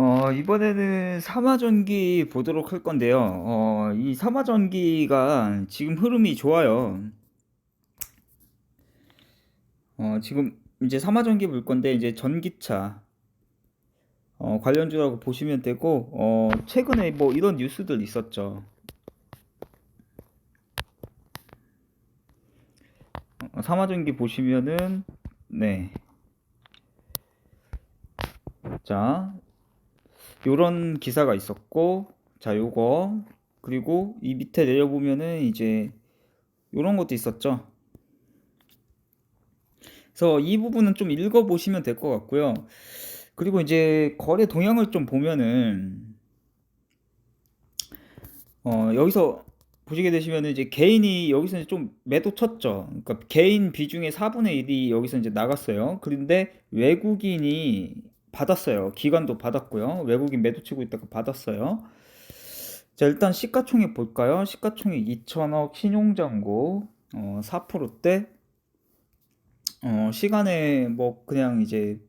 어, 이번에는 삼화전기 보도록 할 건데요. 어, 이 삼화전기가 지금 흐름이 좋아요. 어, 지금 이제 삼화전기 볼 건데 이제 전기차 어, 관련주라고 보시면 되고 어, 최근에 뭐 이런 뉴스들 있었죠. 어, 삼화전기 보시면은 네. 자, 요런 기사가 있었고 자 요거 그리고 이 밑에 내려보면은 이제 요런 것도 있었죠 그래서 이 부분은 좀 읽어보시면 될 것 같고요 그리고 이제 거래 동향을 좀 보면은 어 여기서 보시게 되시면 이제 개인이 여기서 좀 매도 쳤죠. 그러니까 개인 비중의 4분의 1이 여기서 이제 나갔어요. 그런데 외국인이 받았어요. 기관도 받았고요. 외국인 매도 치고 있다가 받았어요. 자, 일단 시가총액 볼까요? 시가총액 2천억 신용잔고 어, 4%대 어, 시간에 뭐 그냥 이제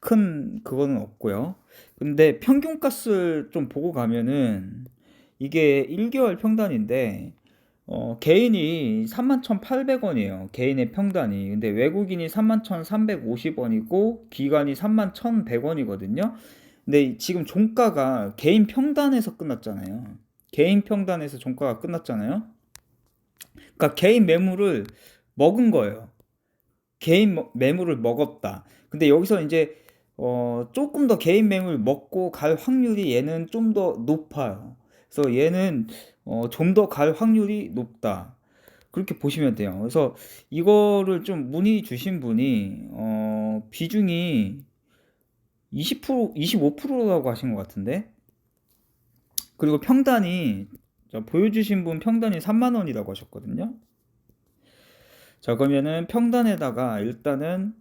큰 그거는 없고요. 근데 평균가를 좀 보고 가면은 이게 1개월 평단인데 어, 개인이 31,800원이에요. 개인의 평단이. 근데 외국인이 31,350원이고 기관이 31,100원이거든요. 근데 지금 종가가 개인 평단에서 끝났잖아요. 개인 평단에서 종가가 끝났잖아요. 그러니까 개인 매물을 먹은 거예요. 개인 매물을 먹었다. 근데 여기서 이제 어, 조금 더 개인 매물 먹고 갈 확률이 얘는 좀 더 높아요. 그래서 얘는 어, 좀 더 갈 확률이 높다. 그렇게 보시면 돼요. 그래서 이거를 좀 문의 주신 분이 어, 비중이 20% 25%라고 하신 것 같은데 그리고 평단이 보여주신 분 평단이 3만 원이라고 하셨거든요. 자 그러면은 평단에다가 일단은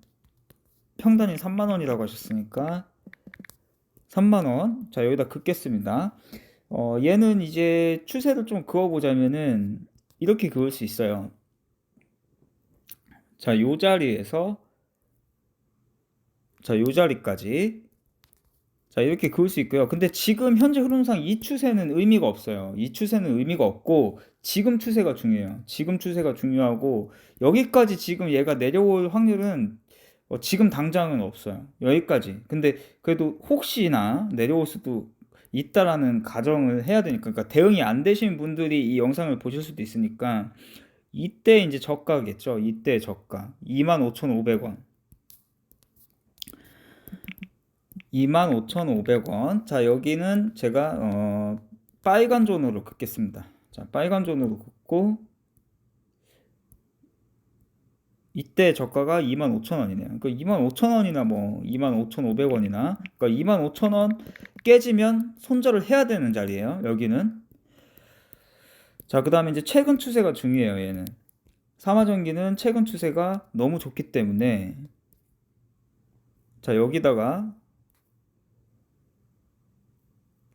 평단이 3만 원이라고 하셨으니까 3만 원. 자 여기다 긋겠습니다. 어, 얘는 이제 추세를 좀 그어보자면은 이렇게 그을 수 있어요. 자, 요 자리에서 자, 요 자리까지 자, 이렇게 그을 수 있고요. 근데 지금 현재 흐름상 이 추세는 의미가 없어요. 이 추세는 의미가 없고 지금 추세가 중요해요. 지금 추세가 중요하고 여기까지 지금 얘가 내려올 확률은 어, 지금 당장은 없어요. 여기까지. 근데 그래도 혹시나 내려올 수도 있다라는 가정을 해야 되니까 그러니까 대응이 안 되신 분들이 이 영상을 보실 수도 있으니까 이때 이제 저가겠죠. 이때 저가 25,500원 25,500원 자 여기는 제가 어, 빨간 존으로 긋겠습니다. 자 빨간 존으로 긋고 이때 저가가 25,000원이네요. 그러니까 25,000원이나 뭐 25,500원이나 그러니까 25,000원 깨지면 손절을 해야 되는 자리예요. 여기는. 자, 그다음에 이제 최근 추세가 중요해요, 얘는. 삼화전기는 최근 추세가 너무 좋기 때문에 자, 여기다가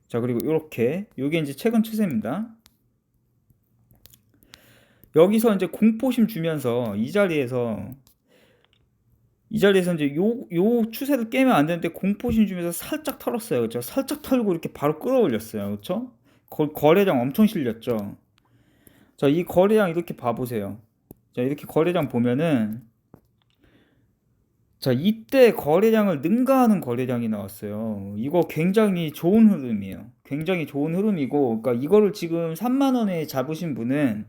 자, 그리고 이렇게 요게 이제 최근 추세입니다. 여기서 이제 공포심 주면서 이 자리에서 이 자리에서 이제 요, 요 추세를 깨면 안 되는데 공포심 주면서 살짝 털었어요. 그렇죠? 살짝 털고 이렇게 바로 끌어올렸어요. 그렇죠? 거, 거래량 엄청 실렸죠. 자, 이 거래량 이렇게 봐보세요. 자, 이렇게 거래량 보면은 자, 이때 거래량을 능가하는 거래량이 나왔어요. 이거 굉장히 좋은 흐름이에요. 굉장히 좋은 흐름이고, 그러니까 이거를 지금 3만 원에 잡으신 분은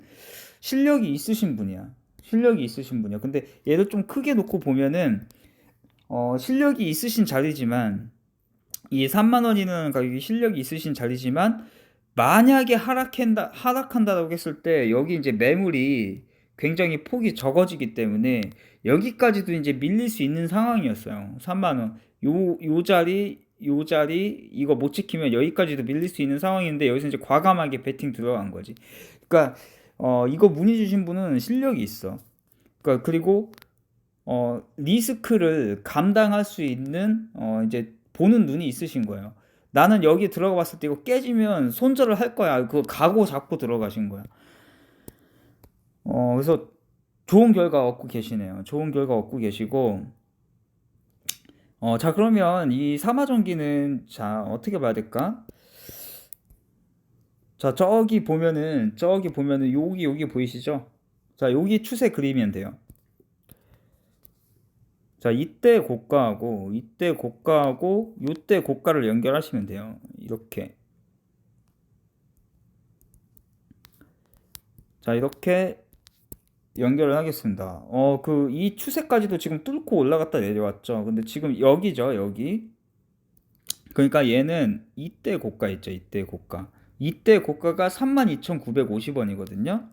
실력이 있으신 분이야. 실력이 있으신 분이야. 근데 얘를 좀 크게 놓고 보면은 어, 실력이 있으신 자리지만 이 3만 원이는 가격이 실력이 있으신 자리지만 만약에 하락한다 하락한다고 했을 때 여기 이제 매물이 굉장히 폭이 적어지기 때문에 여기까지도 이제 밀릴 수 있는 상황이었어요. 3만 원. 요, 요 자리, 요 자리, 이거 못 지키면 여기까지도 밀릴 수 있는 상황인데 여기서 이제 과감하게 베팅 들어간 거지. 그러니까 어, 이거 문의 주신 분은 실력이 있어. 그러니까 그리고 어, 리스크를 감당할 수 있는 어, 이제 보는 눈이 있으신 거예요. 나는 여기 들어가 봤을 때 이거 깨지면 손절을 할 거야. 그 각오 잡고 들어가신 거야. 어, 그래서 좋은 결과 얻고 계시네요. 좋은 결과 얻고 계시고 어, 자, 그러면 이 삼화전기는 자, 어떻게 봐야 될까? 자, 저기 보면은 저기 보면은 여기 여기 보이시죠? 자, 여기 추세 그리면 돼요. 자, 이때 고가하고 이때 고가하고 이때 고가를 연결하시면 돼요. 이렇게. 자, 이렇게 연결을 하겠습니다. 어, 그 이 추세까지도 지금 뚫고 올라갔다 내려왔죠. 근데 지금 여기죠, 여기. 그러니까 얘는 이때 고가 있죠, 이때 고가. 이때 고가가 32,950원이거든요.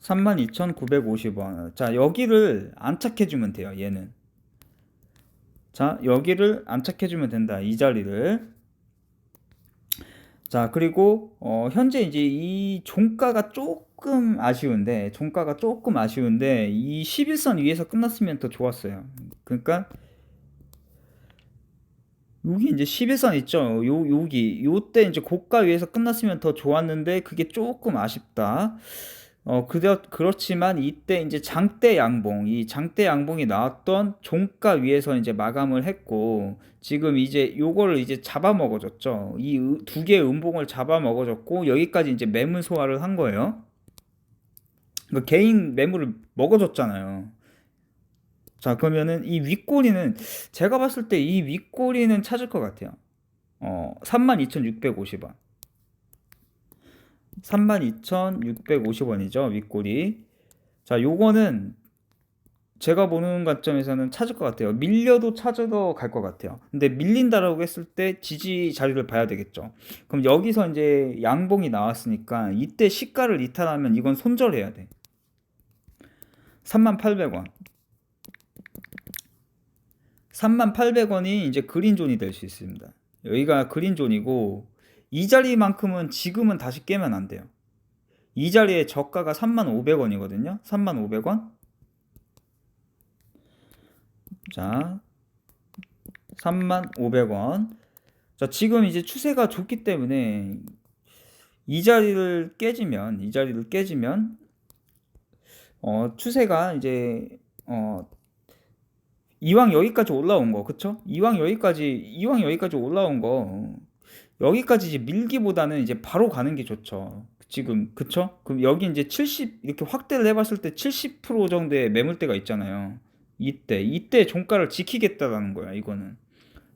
32,950원. 자, 여기를 안착해 주면 돼요, 얘는. 자, 여기를 안착해 주면 된다, 이 자리를. 자, 그리고, 어, 현재 이제 이 종가가 조금 아쉬운데, 종가가 조금 아쉬운데, 이 11선 위에서 끝났으면 더 좋았어요. 그러니까, 여기 이제 11선 있죠. 요, 여기, 요때 이제 고가 위에서 끝났으면 더 좋았는데, 그게 조금 아쉽다. 어, 그렇, 그렇지만 이때 이제 장대 양봉, 이 장대 양봉이 나왔던 종가 위에서 이제 마감을 했고, 지금 이제 요거를 이제 잡아먹어줬죠. 이 두 개의 음봉을 잡아먹어줬고, 여기까지 이제 매물 소화를 한 거예요. 그 개인 매물을 먹어줬잖아요. 자, 그러면은 이 윗꼬리는, 제가 봤을 때 이 윗꼬리는 찾을 것 같아요. 어, 32,650원. 32,650원이죠. 윗골이. 자, 요거는 제가 보는 관점에서는 찾을 것 같아요. 밀려도 찾아도 갈것 같아요. 근데 밀린다라고 했을 때 지지 자리를 봐야 되겠죠. 그럼 여기서 이제 양봉이 나왔으니까 이때 시가를 이탈하면 이건 손절해야 돼. 38,000원. 38,000원이 이제 그린존이 될 수 있습니다. 여기가 그린존이고 이 자리만큼은 지금은 다시 깨면 안 돼요. 이 자리에 저가가 3,500원이거든요. 3,500원. 자, 3,500원. 자, 지금 이제 추세가 좋기 때문에 이 자리를 깨지면, 이 자리를 깨지면, 어, 추세가 이제, 어, 이왕 여기까지 올라온 거, 그쵸? 이왕 여기까지, 이왕 여기까지 올라온 거, 여기까지 이제 밀기보다는 이제 바로 가는 게 좋죠. 지금 그쵸? 그럼 여기 이제 70 이렇게 확대를 해봤을 때 70% 정도의 매물대가 있잖아요. 이때 이때 종가를 지키겠다라는 거야. 이거는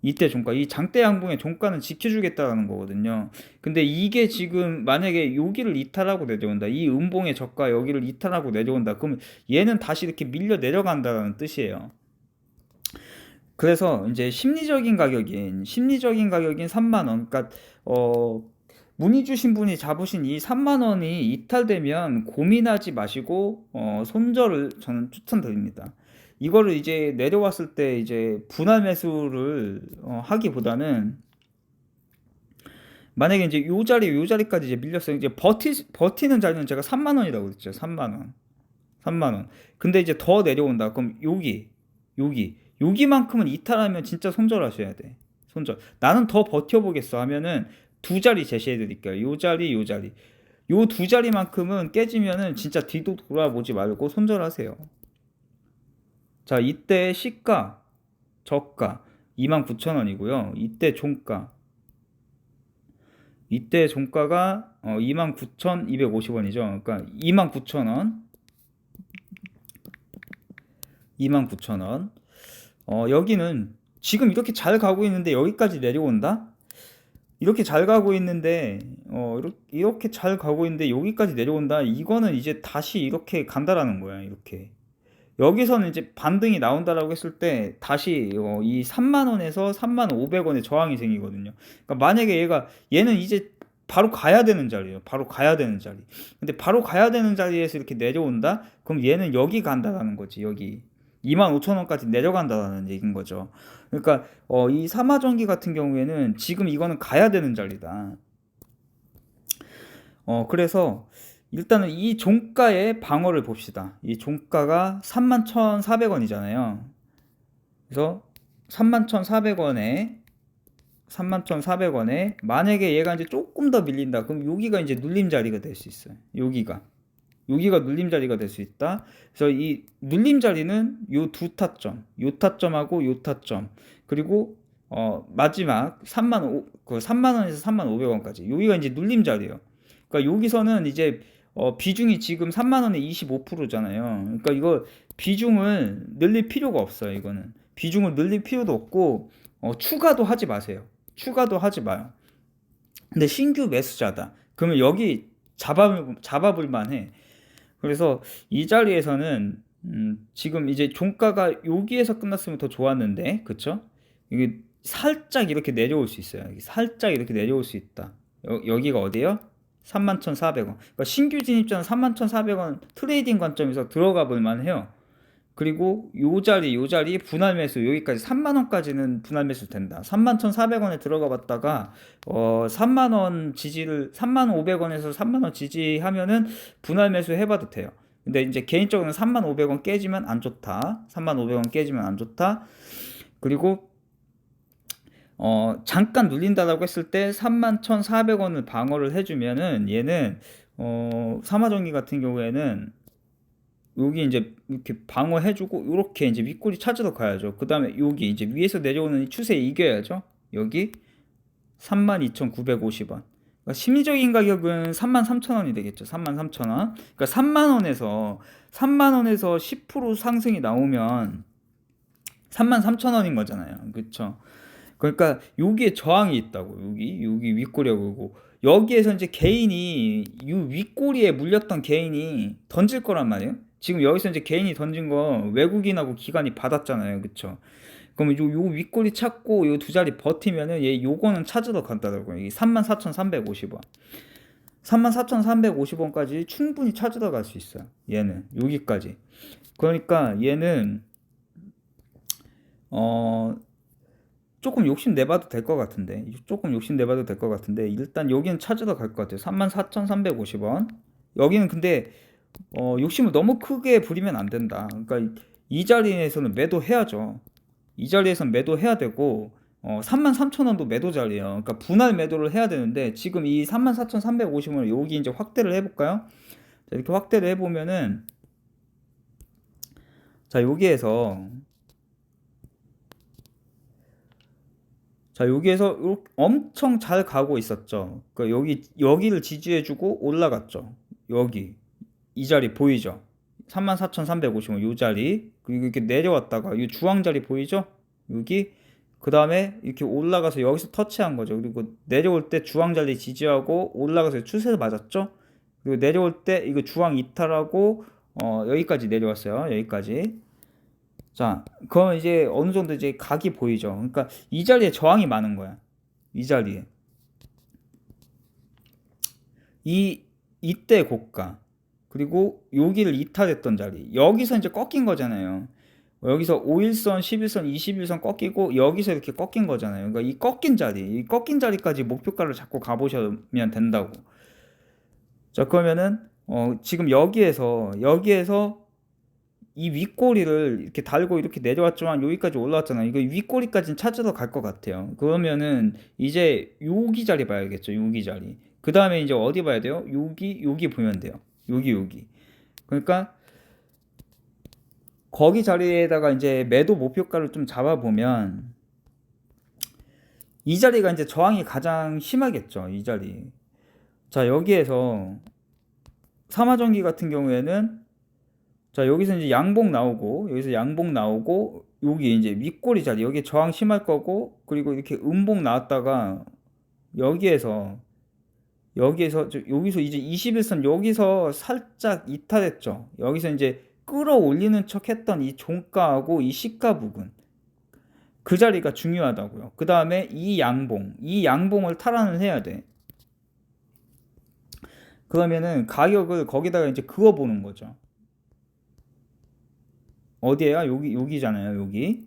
이때 종가 이 장대 양봉의 종가는 지켜주겠다라는 거거든요. 근데 이게 지금 만약에 여기를 이탈하고 내려온다. 이 음봉의 저가 여기를 이탈하고 내려온다. 그러면 얘는 다시 이렇게 밀려 내려간다는 뜻이에요. 그래서 이제 심리적인 가격인 심리적인 가격인 3만 원. 그러니까 어 문의 주신 분이 잡으신 이 3만 원이 이탈되면 고민하지 마시고 어 손절을 저는 추천드립니다. 이거를 이제 내려왔을 때 이제 분할 매수를 어 하기보다는 만약에 이제 요 자리 요 자리까지 이제 밀렸어요. 이제 버티 버티는 자리는 제가 3만 원이라고 그랬죠. 3만 원. 3만 원. 근데 이제 더 내려온다. 그럼 여기 여기 여기만큼은 이탈하면 진짜 손절하셔야 돼. 손절. 나는 더 버텨보겠어 하면은 두 자리 제시해 드릴게요. 요 자리, 요 자리. 요 두 자리만큼은 깨지면은 진짜 뒤도 돌아보지 말고 손절하세요. 자, 이때 시가, 저가 29,000원이고요. 이때 종가. 이때 종가가 어, 29,250원이죠. 그러니까 29,000원. 29,000원. 어, 여기는 지금 이렇게 잘 가고 있는데 여기까지 내려온다? 이렇게 잘 가고 있는데 어, 이렇게 잘 가고 있는데 여기까지 내려온다. 이거는 이제 다시 이렇게 간다라는 거야. 이렇게. 여기서는 이제 반등이 나온다라고 했을 때 다시 어, 이 3만 원에서 3만 500원의 저항이 생기거든요. 그러니까 만약에 얘가 얘는 이제 바로 가야 되는 자리예요. 바로 가야 되는 자리. 근데 바로 가야 되는 자리에서 이렇게 내려온다? 그럼 얘는 여기 간다라는 거지. 여기. 25,000원까지 내려간다는 얘기인 거죠. 그러니까 어, 이 삼화전기 같은 경우에는 지금 이거는 가야 되는 자리다. 어, 그래서 일단은 이 종가의 방어를 봅시다. 이 종가가 31,400원이잖아요. 그래서 31,400원에 31,400원에 만약에 얘가 이제 조금 더 밀린다. 그럼 여기가 이제 눌림 자리가 될 수 있어요. 여기가. 여기가 눌림 자리가 될 수 있다. 그래서 이 눌림 자리는 요 두 타점, 요 타점하고 요 타점, 그리고 어 마지막 3만 5, 그 3만 원에서 3만 500원까지 여기가 이제 눌림 자리예요. 그러니까 여기서는 이제 어 비중이 지금 3만 원에 25%잖아요. 그러니까 이거 비중을 늘릴 필요가 없어요. 이거는 비중을 늘릴 필요도 없고 어 추가도 하지 마세요. 추가도 하지 마요. 근데 신규 매수자다. 그러면 여기 잡아 잡아볼 만해. 그래서 이 자리에서는 음, 지금 이제 종가가 여기에서 끝났으면 더 좋았는데, 그쵸? 이게 살짝 이렇게 내려올 수 있어요. 살짝 이렇게 내려올 수 있다. 여, 여기가 어디요? 31,400원. 그러니까 신규 진입자는 31,400원 트레이딩 관점에서 들어가 볼 만해요. 그리고 요 자리, 요 자리 분할 매수 여기까지 3만 원까지는 분할 매수 된다. 31,400원에 들어가 봤다가 어 3만 원 지지를 3만 500원에서 3만 원 지지하면은 분할 매수 해 봐도 돼요. 근데 이제 개인적으로는 3만 500원 깨지면 안 좋다. 3만 500원 깨지면 안 좋다. 그리고 어 잠깐 눌린다라고 했을 때 3만 1,400원을 방어를 해 주면은 얘는 어 사마정기 같은 경우에는 여기 이제 이렇게 방어해주고 이렇게 이제 윗꼬리 찾으러 가야죠. 그 다음에 여기 이제 위에서 내려오는 이 추세 이겨야죠. 여기 32,950원. 그러니까 심리적인 가격은 33,000원이 되겠죠. 33,000원. 그러니까 3만원에서 3만원에서 10% 상승이 나오면 33,000원인 거잖아요. 그렇죠? 그러니까 여기에 저항이 있다고. 여기 여기 윗꼬리가 그고 여기에서 이제 개인이 이 윗꼬리에 물렸던 개인이 던질 거란 말이에요. 지금 여기서 이제 개인이 던진 거 외국인하고 기관이 받았잖아요. 그쵸? 그럼 요, 요 윗꼬리 찾고 요 두 자리 버티면은 얘 요거는 찾으러 간다고요. 이게 34,350원. 34,350원까지 충분히 찾으러 갈 수 있어요. 얘는 여기까지. 그러니까 얘는 어 조금 욕심 내봐도 될 것 같은데 조금 욕심 내봐도 될 것 같은데 일단 여기는 찾으러 갈 것 같아요. 34,350원. 여기는 근데 어, 욕심을 너무 크게 부리면 안 된다. 그러니까 이 자리에서는 매도해야죠. 이 자리에서는 매도해야 되고 어, 33,000원도 매도 자리예요. 그러니까 분할 매도를 해야 되는데 지금 이 34,350원을 여기 이제 확대를 해볼까요? 자, 이렇게 확대를 해보면은 자 여기에서 자 여기에서 엄청 잘 가고 있었죠. 그러니까 여기 여기를 지지해주고 올라갔죠. 여기 이 자리 보이죠? 34,350원 이 자리 그리고 이렇게 내려왔다가 이 주황 자리 보이죠? 여기 그 다음에 이렇게 올라가서 여기서 터치한 거죠. 그리고 내려올 때 주황 자리 지지하고 올라가서 추세를 맞았죠. 그리고 내려올 때 이거 주황 이탈하고 어, 여기까지 내려왔어요. 여기까지. 자, 그럼 이제 어느 정도 이제 각이 보이죠. 그러니까 이 자리에 저항이 많은 거야. 이 자리에. 이 이때 고가 그리고 여기를 이탈했던 자리 여기서 이제 꺾인 거잖아요 여기서 5일선, 11선, 21선 꺾이고 여기서 이렇게 꺾인 거잖아요 그러니까 이 꺾인 자리 이 꺾인 자리까지 목표가를 잡고 가보시면 된다고 자 그러면은 어, 지금 여기에서 여기에서 이 윗꼬리를 이렇게 달고 이렇게 내려왔지만 여기까지 올라왔잖아. 이거 윗꼬리까지는 찾으러 갈 것 같아요. 그러면은 이제 여기 자리 봐야겠죠. 여기 자리. 그 다음에 이제 어디 봐야 돼요? 여기 여기 보면 돼요. 여기 여기. 그러니까 거기 자리에다가 이제 매도 목표가를 좀 잡아보면 이 자리가 이제 저항이 가장 심하겠죠. 이 자리. 자 여기에서 삼화전기 같은 경우에는 자 여기서 이제 양봉 나오고 여기서 양봉 나오고 여기 이제 윗꼬리 자리 여기 저항 심할 거고 그리고 이렇게 음봉 나왔다가 여기에서 여기에서 여기서 이제 21선 여기서 살짝 이탈했죠. 여기서 이제 끌어올리는 척 했던 이 종가하고 이 시가 부분 그 자리가 중요하다고요. 그 다음에 이 양봉 이 양봉을 탈환을 해야 돼. 그러면은 가격을 거기다가 이제 그어 보는 거죠. 어디에요? 여기 여기잖아요. 여기.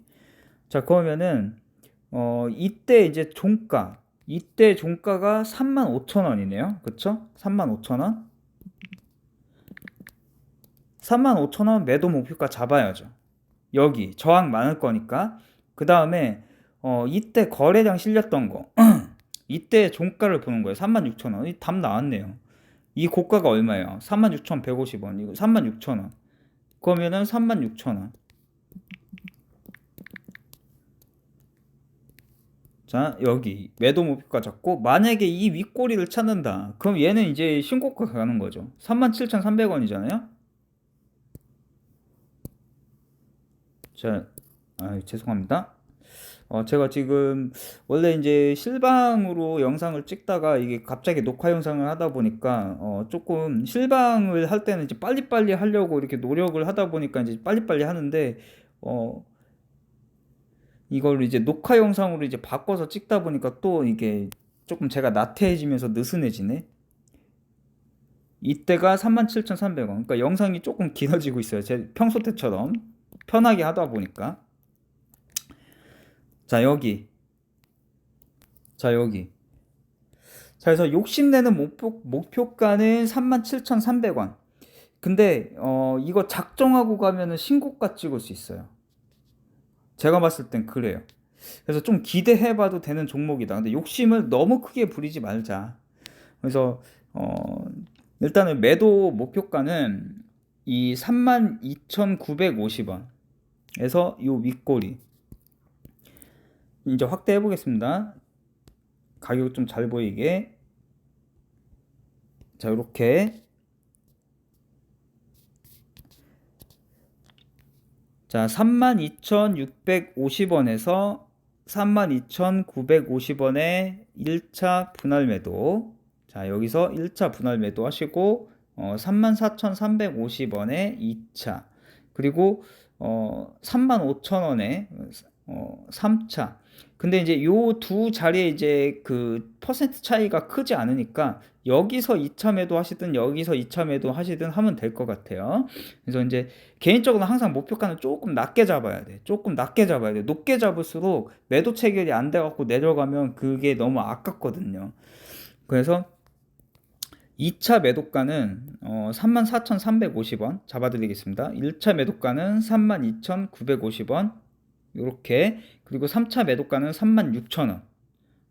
자 그러면은 어 이때 이제 종가 이때 종가가 35,000원이네요. 그쵸? 35,000원. 35,000원 매도 목표가 잡아야죠. 여기 저항 많을 거니까. 그 다음에 어, 이때 거래량 실렸던 거. 이때 종가를 보는 거예요. 36,000원. 답 나왔네요. 이 고가가 얼마예요? 36,150원. 이거 36,000원. 그러면은 36,000원. 자, 여기 매도 목표가 잡고 만약에 이 윗꼬리를 찾는다. 그럼 얘는 이제 신고가 가는 거죠. 37,300원이잖아요. 자, 아, 죄송합니다. 어, 제가 지금 원래 이제 실방으로 영상을 찍다가 이게 갑자기 녹화 영상을 하다 보니까 어, 조금 실방을 할 때는 이제 빨리빨리 하려고 이렇게 노력을 하다 보니까 이제 빨리빨리 하는데 어, 이걸 이제 녹화 영상으로 이제 바꿔서 찍다 보니까 또 이게 조금 제가 나태해지면서 느슨해지네. 이때가 37,300원. 그러니까 영상이 조금 길어지고 있어요. 제 평소 때처럼 편하게 하다 보니까. 자, 여기. 자, 여기. 자, 그래서 욕심내는 목표, 목표가는 37,300원. 근데, 어, 이거 작정하고 가면은 신고가 찍을 수 있어요. 제가 봤을 땐 그래요. 그래서 좀 기대해봐도 되는 종목이다. 근데 욕심을 너무 크게 부리지 말자. 그래서, 어, 일단은 매도 목표가는 이 32,950원. 에서 요 윗꼬리. 이제 확대해 보겠습니다. 가격 좀 잘 보이게. 자, 이렇게. 자, 32,650원에서 32,950원에 1차 분할 매도. 자, 여기서 1차 분할 매도 하시고, 어, 34,350원에 2차. 그리고, 어, 35,000원에, 어, 3차. 근데 이제 요 두 자리에 이제 그 퍼센트 차이가 크지 않으니까 여기서 2차 매도 하시든 여기서 2차 매도 하시든 하면 될 것 같아요. 그래서 이제 개인적으로 항상 목표가는 조금 낮게 잡아야 돼. 조금 낮게 잡아야 돼. 높게 잡을수록 매도 체결이 안 돼갖고 내려가면 그게 너무 아깝거든요. 그래서 2차 매도가는 어, 34,350원 잡아드리겠습니다. 1차 매도가는 32,950원 이렇게. 그리고 3차 매도가는 36,000원.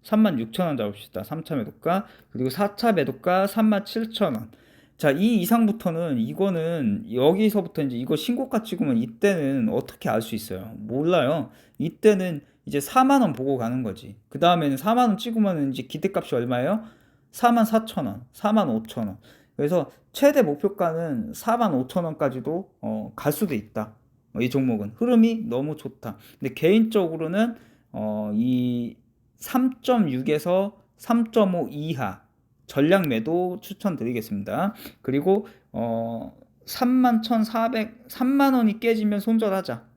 36,000원 잡읍시다. 3차 매도가. 그리고 4차 매도가 37,000원. 자 이 이상부터는 이거는 여기서부터 이제 이거 신고가 찍으면 이때는 어떻게 알 수 있어요? 몰라요. 이때는 이제 4만 원 보고 가는 거지. 그 다음에는 4만 원 찍으면 이제 기대값이 얼마예요? 44,000원 45,000원. 그래서 최대 목표가는 45,000원까지도 어, 갈 수도 있다 이 종목은 흐름이 너무 좋다. 근데 개인적으로는 어, 이 3.6에서 3.5 이하 전략 매도 추천드리겠습니다. 그리고 어, 3만 1,400 3만 원이 깨지면 손절하자.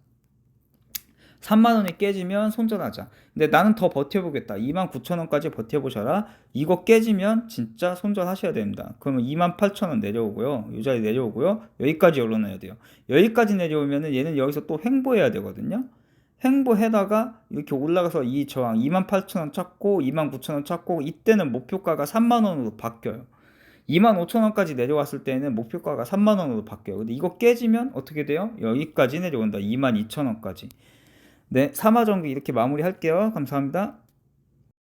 3만 원이 깨지면 손절하자. 근데 나는 더 버텨보겠다. 2만 9천 원까지 버텨보셔라. 이거 깨지면 진짜 손절하셔야 됩니다. 그러면 2만 8천 원 내려오고요. 이 자리 내려오고요. 여기까지 올라놔야 돼요. 여기까지 내려오면은 얘는 여기서 또 횡보해야 되거든요. 횡보해다가 이렇게 올라가서 이 저항 2만 8천 원 찾고 2만 9천 원 찾고 이때는 목표가가 3만 원으로 바뀌어요. 2만 5천 원까지 내려왔을 때는 목표가가 3만 원으로 바뀌어요. 근데 이거 깨지면 어떻게 돼요? 여기까지 내려온다. 2만 2천 원까지. 네, 삼화전기 이렇게 마무리할게요. 감사합니다.